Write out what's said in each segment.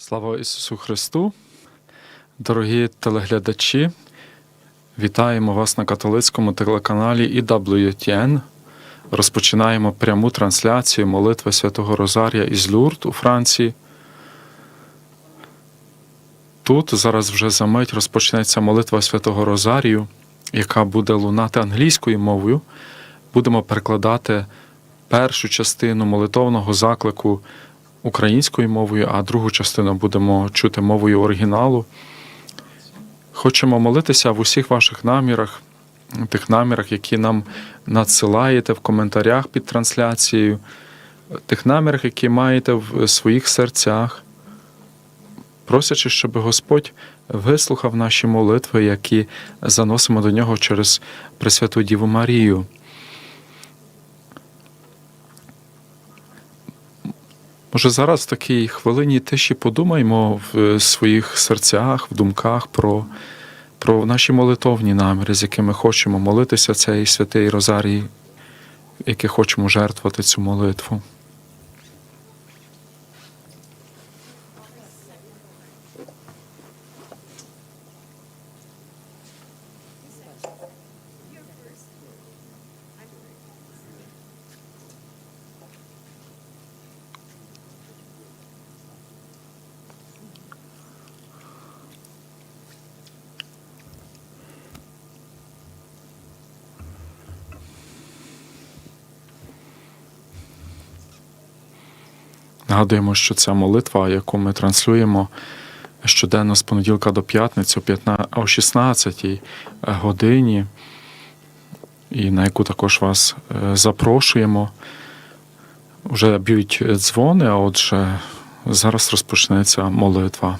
Слава Ісусу Христу! Дорогі телеглядачі, вітаємо вас на католицькому телеканалі EWTN. Розпочинаємо пряму трансляцію молитви Святого Розарія із Люрд у Франції. Тут зараз вже за мить розпочнеться молитва Святого Розарію, яка буде лунати англійською мовою. Будемо перекладати першу частину молитовного заклику українською мовою, а другу частину будемо чути мовою оригіналу. Хочемо молитися в усіх ваших намірах, тих намірах, які нам надсилаєте в коментарях під трансляцією, тих намірах, які маєте в своїх серцях, просячи, щоб Господь вислухав наші молитви, які заносимо до нього через Пресвяту Діву Марію. Може, зараз в такій хвилині тиші подумаймо в своїх серцях, в думках про, про наші молитовні наміри, з якими хочемо молитися цей святий Розарій, який хочемо жертвувати цю молитву. Нагадуємо, що ця молитва, яку ми транслюємо щоденно з понеділка до п'ятниці о 16 годині, і на яку також вас е, запрошуємо. Вже б'ють дзвони, а отже, зараз розпочнеться молитва.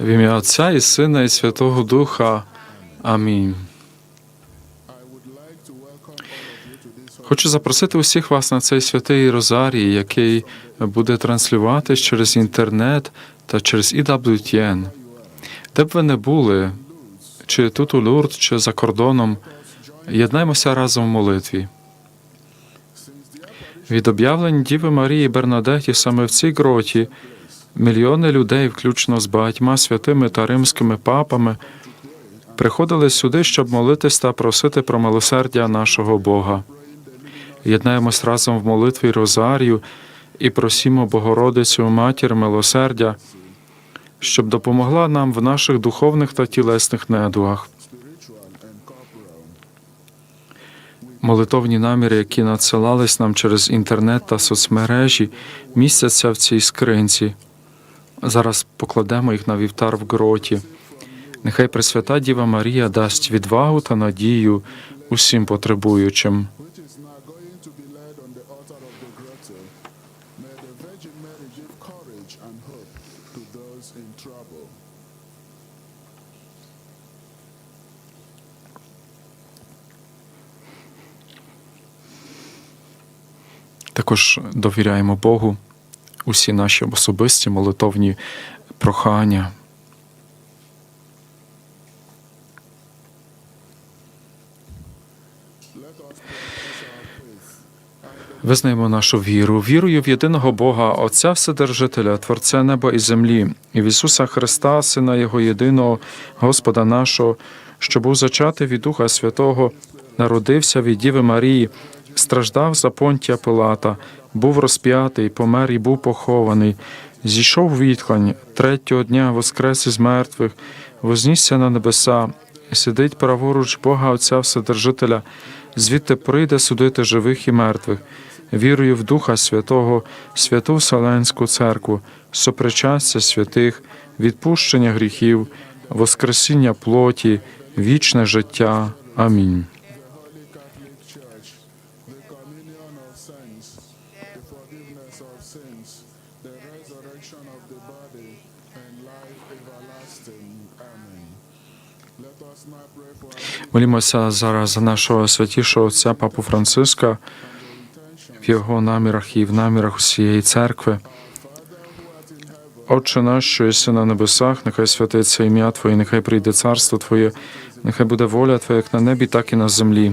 В ім'я Отця і Сина, і Святого Духа. Амінь. Хочу запросити усіх вас на цей святий Розарій, який буде транслюватись через інтернет та через EWTN. Де б ви не були, чи тут у Лурд, чи за кордоном, єднаймося разом в молитві. Від об'явлень Діви Марії Бернадеті саме в цій гроті мільйони людей, включно з багатьма святими та римськими папами, приходили сюди, щоб молитись та просити про милосердя нашого Бога. Єднаємось разом в молитві Розарію і просімо Богородицю Матір милосердя, щоб допомогла нам в наших духовних та тілесних недугах. Молитовні наміри, які надсилались нам через інтернет та соцмережі, містяться в цій скринці. Зараз покладемо їх на вівтар в гроті. Нехай Пресвята Діва Марія дасть відвагу та надію усім потребуючим. Також довіряємо Богу усі наші особисті молитовні прохання. Визнаємо нашу віру, вірую в єдиного Бога, Отця Вседержителя, Творця неба і землі, і в Ісуса Христа, Сина Його єдиного, Господа нашого, що був зачатий від Духа Святого, народився від Діви Марії, страждав за понтія Пилата, був розп'ятий, помер і був похований, зійшов відхлань, третього дня воскрес із мертвих, вознісся на небеса, сидить праворуч Бога Отця Вседержителя, звідти прийде судити живих і мертвих. Вірую в Духа Святого, святу Вселенську церкву, сопричастя святих, відпущення гріхів, воскресіння плоті, вічне життя. Амінь. Молімося зараз за нашого святішого отця Папу Франциска в його намірах і в намірах усієї церкви. Отче наш, що єси на небесах, нехай святиться ім'я Твоє, нехай прийде царство Твоє, нехай буде воля Твоя, як на небі, так і на землі.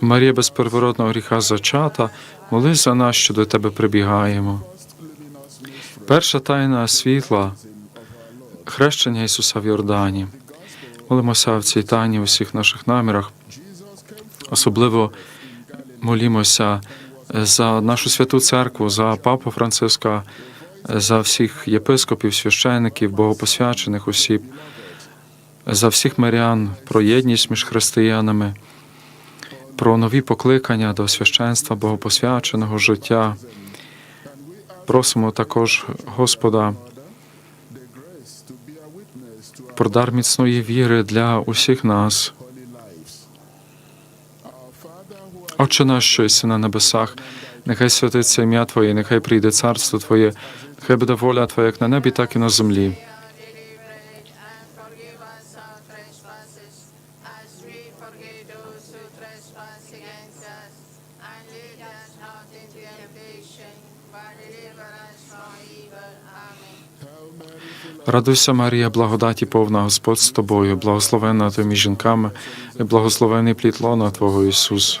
Марія без первородного гріха зачата, молись за нас, що до тебе прибігаємо. Перша тайна світла хрещення Ісуса в Йордані. Молимося в цій тайні у всіх наших намірах. Особливо молімося за нашу святу церкву, за папу Франциска, за всіх єпископів, священиків, богопосвячених осіб, за всіх мирян, про єдність між християнами, про нові покликання до священства, богопосвяченого життя. Просимо також Господа про дар міцної віри для усіх нас. Отче наш, що єси на небесах, нехай святиться ім'я Твоє, нехай прийде царство Твоє, нехай буде воля Твоя, як на небі, так і на землі. As we forgive those who trespass against us. And lead us not into temptation, but deliver us from evil. Amen. Радуйся, Марія, благодаті повна Господь з тобою, благословенна ти між жінками, і благословений плід лона Твого Ісус.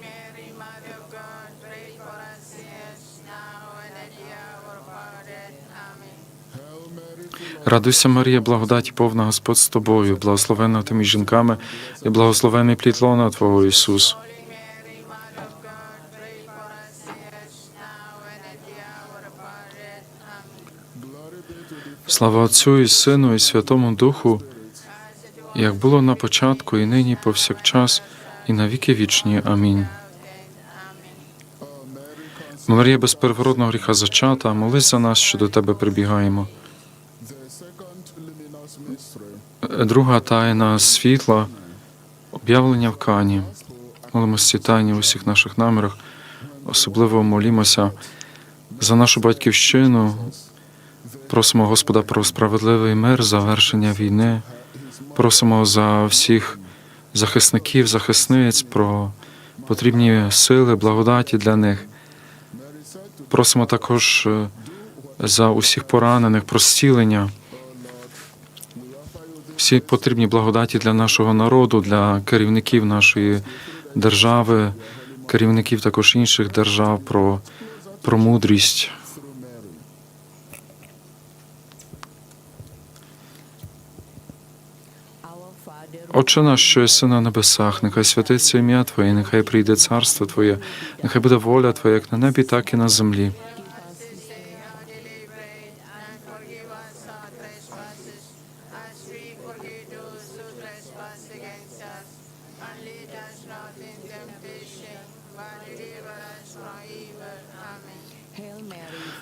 Радуйся, Марія, благодаті повна Господь з тобою, благословенна ти між жінками, і благословений плід лона Твого Ісус. Слава Отцю і Сину, і Святому Духу, як було на початку, і нині, і повсякчас, і на віки вічні. Амінь. Марія без первородного гріха зачата, молись за нас, що до тебе прибігаємо. Друга тайна світла, об'явлення в Кані. Молимося тайні в усіх наших намірах. Особливо молімося за нашу батьківщину. Просимо Господа про справедливий мир, завершення війни. Просимо за всіх захисників, захисниць, про потрібні сили, благодаті для них. Просимо також е, за усіх поранених, про зцілення. Всі потрібні благодаті для нашого народу, для керівників нашої держави, керівників також інших держав, про, про мудрість. Отче наш, що єси на небесах, нехай святиться ім'я Твоє, нехай прийде царство Твоє, нехай буде воля Твоя, як на небі, так і на землі.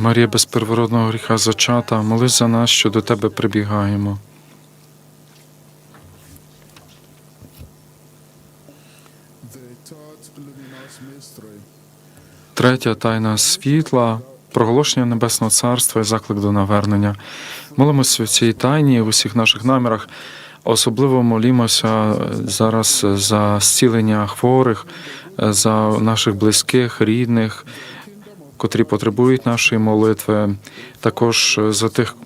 Марія без первородного гріха зачата, молись за нас, що до тебе прибігаємо. Третя тайна світла, проголошення Небесного Царства і заклик до навернення. Молимося в цій тайні в усіх наших намірах. Особливо молімося зараз за зцілення хворих, за наших близьких, рідних, котрі потребують нашої молитви. Також за тих,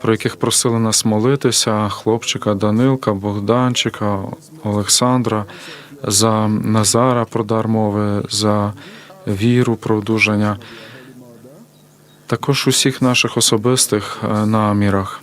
про яких просили нас молитися: хлопчика Данилка, Богданчика, Олександра, за Назара про дар мови, за віру, про одужання. Також усіх наших особистих е, намірах.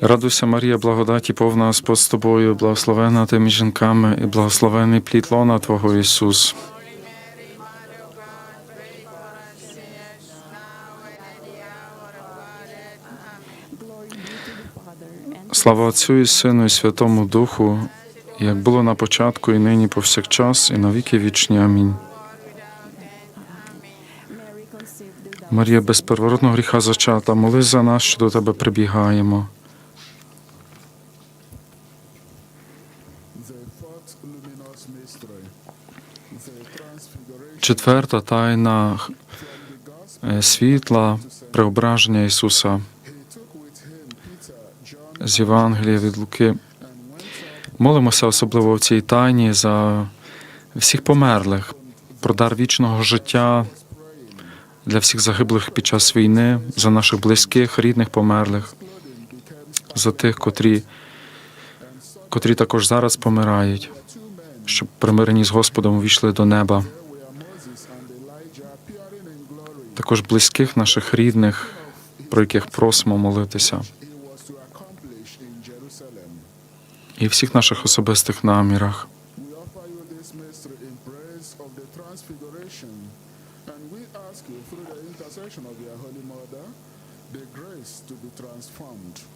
Радуйся, Марія, благодаті повна Господь з тобою, благословена ти між жінками, і благословений плід лона Твого Ісус. Слава Отцю і Сину, і Святому Духу, як було на початку, і нині, повсякчас, і на віки вічні. Амінь. Марія без первородного гріха зачата, молись за нас, що до тебе прибігаємо. Четверта тайна е, світла преображення Ісуса з Євангелія від Луки. Молимося особливо в цій тайні за всіх померлих, про дар вічного життя для всіх загиблих під час війни, за наших близьких, рідних померлих, за тих, котрі, котрі також зараз помирають, щоб примирені з Господом увійшли до неба. Також близьких наших рідних, про яких просимо молитися, і всіх наших особистих намірах. We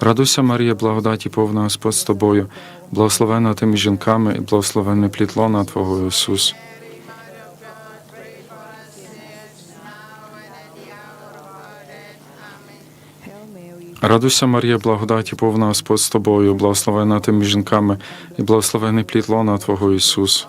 Радуйся, Марія, благодаті повна Господь з тобою, благословена ти між жінками, і благословений плід лона Твого Ісус. Радуйся, Марія, благодаті повна Господь з тобою, благословена ти між жінками, і благословений плід лона Твого Ісус.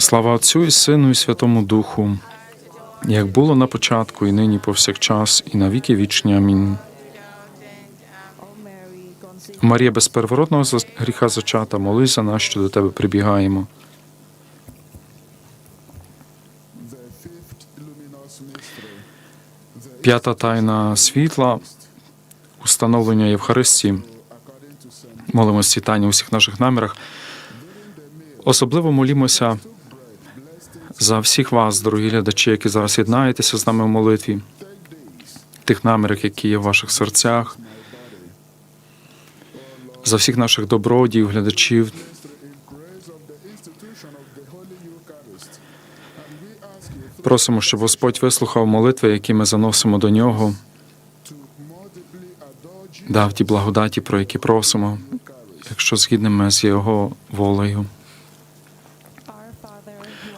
Слава Отцю і Сину, і Святому Духу, як було на початку, і нині повсякчас, і на віки вічні. Амінь. Марія без первородного гріха зачата, молись за нас, що до тебе прибігаємо. П'ята тайна світла, установлення Євхаристії. Молимось ці тайні у всіх наших намірах. Особливо молімося за всіх вас, дорогі глядачі, які зараз єднаєтеся з нами в молитві, тих намірах, які є в ваших серцях, за всіх наших добродіїв, глядачів, Просимо, щоб Господь вислухав молитви, які ми заносимо до нього, дав ті благодаті, про які просимо, якщо згідними з Його волею. our Father, who art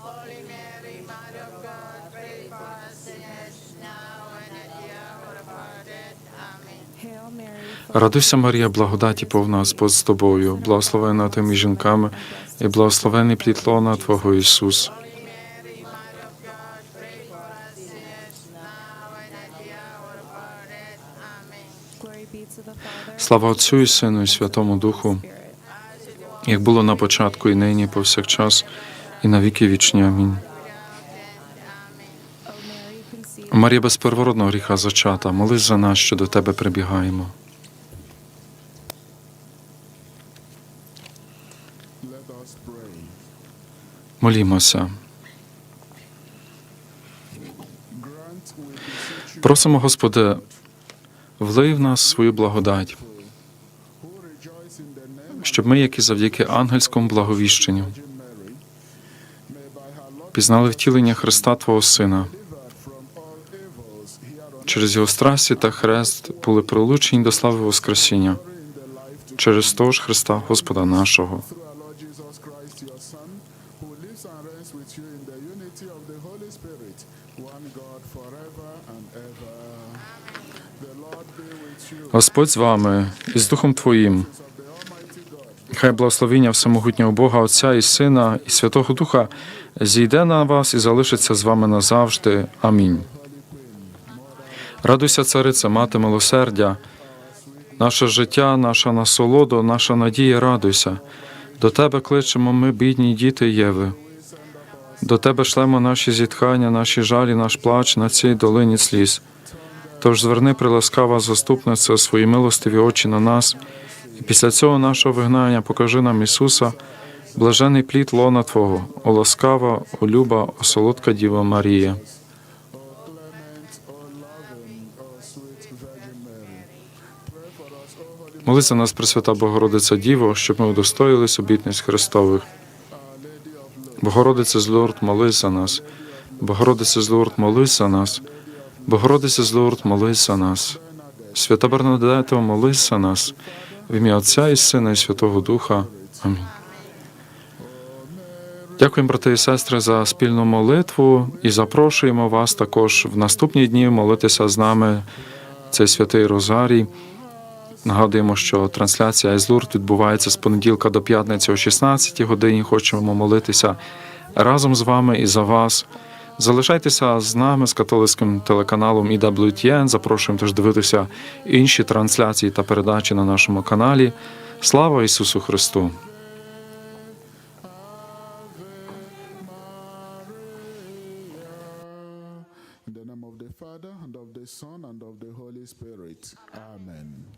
Радуйся, Марія, благодаті повна Господь з тобою, благословена ти між жінками, і благословений плід лона Твого Ісус. Слава Отцю і Сину, і Святому Духу, як було на початку, і нині, повсякчас, і на віки вічні. Амінь. Марія без первородного гріха зачата, молись за нас, що до тебе прибігаємо. Молімося. Просимо, Господи, влий в нас свою благодать, щоб ми, як і завдяки ангельському благовіщенню, пізнали втілення Христа Твого Сина, через його страсті та хрест були прилучені до слави Воскресіння, через того ж Христа Господа нашого. Господь з вами і з Духом Твоїм. Хай благословіння всемогутнього Бога, Отця і Сина, і Святого Духа зійде на вас і залишиться з вами назавжди. Амінь. Радуйся, царице, мати милосердя, наше життя, наша насолода, наша надія, радуйся. До тебе кличемо ми, бідні діти Єви. До тебе шлемо наші зітхання, наші жалі, наш плач на цій долині сліз. Тож зверни, приласкава заступниця, свої милостиві очі на нас, і після цього нашого вигнання покажи нам Ісуса, блажений плід лона Твого, о ласкава, о люба, о солодка Діва Марія. Молися нас, Пресвята Богородиця Діво, щоб ми удостоїлись обітниць Христових. Богородиця з Лурд, молись за нас. Богородиця з Лурд, молись за нас. Богородиця з Лурд, молись за нас. Свята Бернадето, молись за нас. В ім'я Отця і Сина, і Святого Духа. Амінь. Дякуємо, брати і сестри, за спільну молитву і запрошуємо вас також в наступні дні молитися з нами цей святий Розарій. Нагадуємо, що трансляція із Лурд відбувається з понеділка до п'ятниці о 16 годині. Хочемо молитися разом з вами і за вас. Залишайтеся з нами з католицьким телеканалом EWTN. Запрошуємо теж дивитися інші трансляції та передачі на нашому каналі. Слава Ісусу Христу! Father, and of the Son, and of the Holy Spirit. Amen. You.